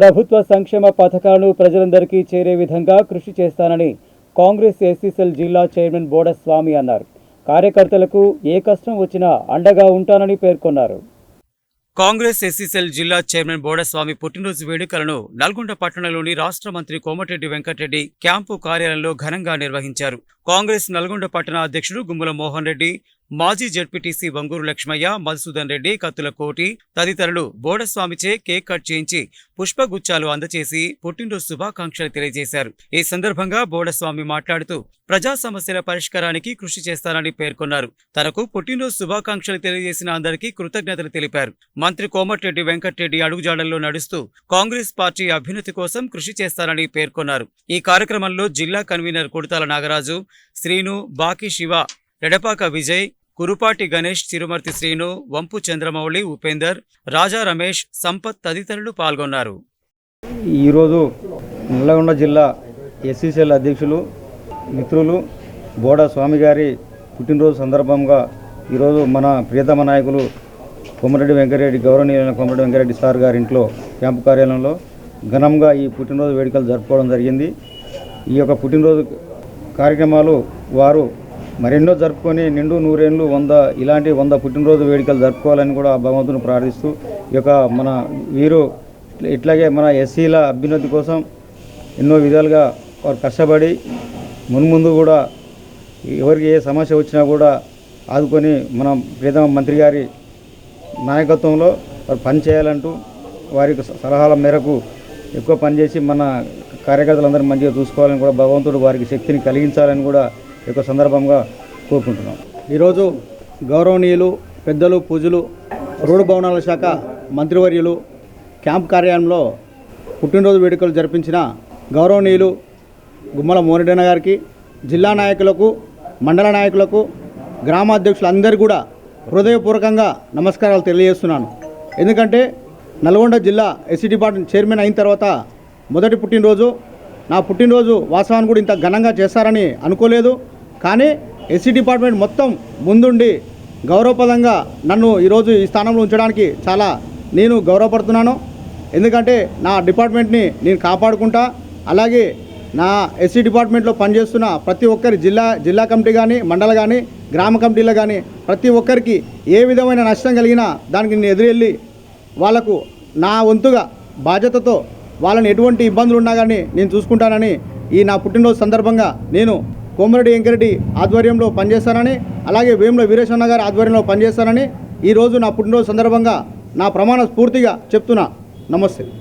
ప్రభుత్వ సంక్షేమ పథకాలను ప్రజలందరికీ చేరే విధంగా కృషి చేస్తానని కాంగ్రెస్ ఎస్సీసెల్ జిల్లా చైర్మన్ బోడస్వామి అన్నారు. కార్యకర్తలకు ఏ కష్టం వచ్చినా అండగా ఉంటానని పేర్కొన్నారు. కాంగ్రెస్ ఎస్సీసెల్ జిల్లా చైర్మన్ బోడస్వామి పుట్టినరోజు వేడుకలను నల్గొండ పట్టణంలోని రాష్ట్ర మంత్రి కోమటిరెడ్డి వెంకటరెడ్డి క్యాంపు కార్యాలయంలో ఘనంగా నిర్వహించారు. కాంగ్రెస్ నల్గొండ పట్టణ అధ్యక్షుడు గుమ్మల మోహన్ రెడ్డి మాజీ జడ్పీటీసీ వంగూరు లక్ష్మయ్య మధుసూదన్ రెడ్డి కత్తుల కోటి తదితరులు బోడస్వామిచే కేక్ కట్ చేయించి పుష్పగుచ్చాలు అందచేసి పుట్టినరోజు శుభాకాంక్షలు తెలియజేశారు. ఈ సందర్భంగా బోడస్వామి మాట్లాడుతూ ప్రజా సమస్యల పరిష్కారానికి కృషి చేస్తానని పేర్కొన్నారు. తనకు పుట్టినరోజు శుభాకాంక్షలు తెలియజేసిన అందరికీ కృతజ్ఞతలు తెలిపారు. మంత్రి కోమటిరెడ్డి వెంకటరెడ్డి అడుగుజాడల్లో నడుస్తూ కాంగ్రెస్ పార్టీ అభ్యున్నతి కోసం కృషి చేస్తానని పేర్కొన్నారు. ఈ కార్యక్రమంలో జిల్లా కన్వీనర్ కుడతాల నాగరాజు శ్రీను బాకి శివ రెడపాక విజయ్ కురుపాటి గణేష్ తిరుమర్తి శ్రీను వంపు చంద్రమౌళి ఉపేందర్ రాజా రమేష్ సంపత్ తదితరులు పాల్గొన్నారు. ఈరోజు నల్లగొండ జిల్లా ఎస్సీసీఎల్ అధ్యక్షులు మిత్రులు బోడ స్వామి గారి పుట్టినరోజు సందర్భంగా ఈరోజు మన ప్రియతమ నాయకులు కొమరెడ్డి వెంకరెడ్డి గౌరవనీయులైన కొమరెడ్డి వెంకరెడ్డి సార్ గారింట్లో క్యాంపు కార్యాలయంలో ఘనంగా ఈ పుట్టినరోజు వేడుకలు జరుపుకోవడం జరిగింది. ఈ యొక్క పుట్టినరోజు కార్యక్రమాలు వారు మరెన్నో జరుపుకొని నిండు నూరేళ్ళు వంద ఇలాంటి వంద పుట్టినరోజు వేడుకలు జరుపుకోవాలని కూడా ఆ భగవంతుని ప్రార్థిస్తూ ఈ యొక్క మన వీరు ఇట్లాగే మన ఎస్సీల అభ్యున్నతి కోసం ఎన్నో విధాలుగా వారు కష్టపడి మున్ముందు కూడా ఎవరికి ఏ సమస్య వచ్చినా కూడా ఆదుకొని మన ప్రీతమ మంత్రి గారి నాయకత్వంలో వారు పని చేయాలంటూ వారి సలహాల మేరకు ఎక్కువ పనిచేసి మన కార్యకర్తలందరూ మంచిగా చూసుకోవాలని కూడా భగవంతుడు వారికి శక్తిని కలిగించాలని కూడా యొక్క సందర్భంగా కోరుకుంటున్నాం. ఈరోజు గౌరవనీయులు పెద్దలు పూజలు రోడ్డు భవనాల శాఖ మంత్రివర్యులు క్యాంప్ కార్యాలయంలో పుట్టినరోజు వేడుకలు జరిపించిన గౌరవనీయులు గుమ్మల మోరెడ్డన్న గారికి జిల్లా నాయకులకు మండల నాయకులకు గ్రామాధ్యక్షులందరూ కూడా హృదయపూర్వకంగా నమస్కారాలు తెలియజేస్తున్నాను. ఎందుకంటే నల్గొండ జిల్లా ఎస్సీ డిపార్ట్మెంట్ చైర్మన్ అయిన తర్వాత మొదటి పుట్టినరోజు నా పుట్టినరోజు వాస్తవాన్ని కూడా ఇంత ఘనంగా చేస్తారని అనుకోలేదు. కానీ ఎస్సీ డిపార్ట్మెంట్ మొత్తం ముందుండి గౌరవపదంగా నన్ను ఈరోజు ఈ స్థానంలో ఉంచడానికి చాలా నేను గౌరవపడుతున్నాను. ఎందుకంటే నా డిపార్ట్మెంట్ని నేను కాపాడుకుంటా అలాగే నా ఎస్సీ డిపార్ట్మెంట్లో పనిచేస్తున్న ప్రతి ఒక్కరి జిల్లా జిల్లా కమిటీ కానీ మండల కానీ గ్రామ కమిటీలో కానీ ప్రతి ఒక్కరికి ఏ విధమైన నష్టం కలిగినా దానికి నేను ఎదురెళ్ళి వాళ్ళకు నా వంతుగా బాధ్యతతో వాళ్ళని ఎటువంటి ఇబ్బందులు ఉన్నా కానీ నేను చూసుకుంటానని ఈ నా పుట్టినరోజు సందర్భంగా నేను కోమరెడ్డి వెంకరెడ్డి ఆధ్వర్యంలో పనిచేస్తానని అలాగే వేముల వీరేశ్వర గారి ఆధ్వర్యంలో పనిచేస్తానని ఈరోజు నా పుట్టినరోజు సందర్భంగా నా ప్రమాణ స్ఫూర్తిగా చెప్తున్నా. నమస్తే.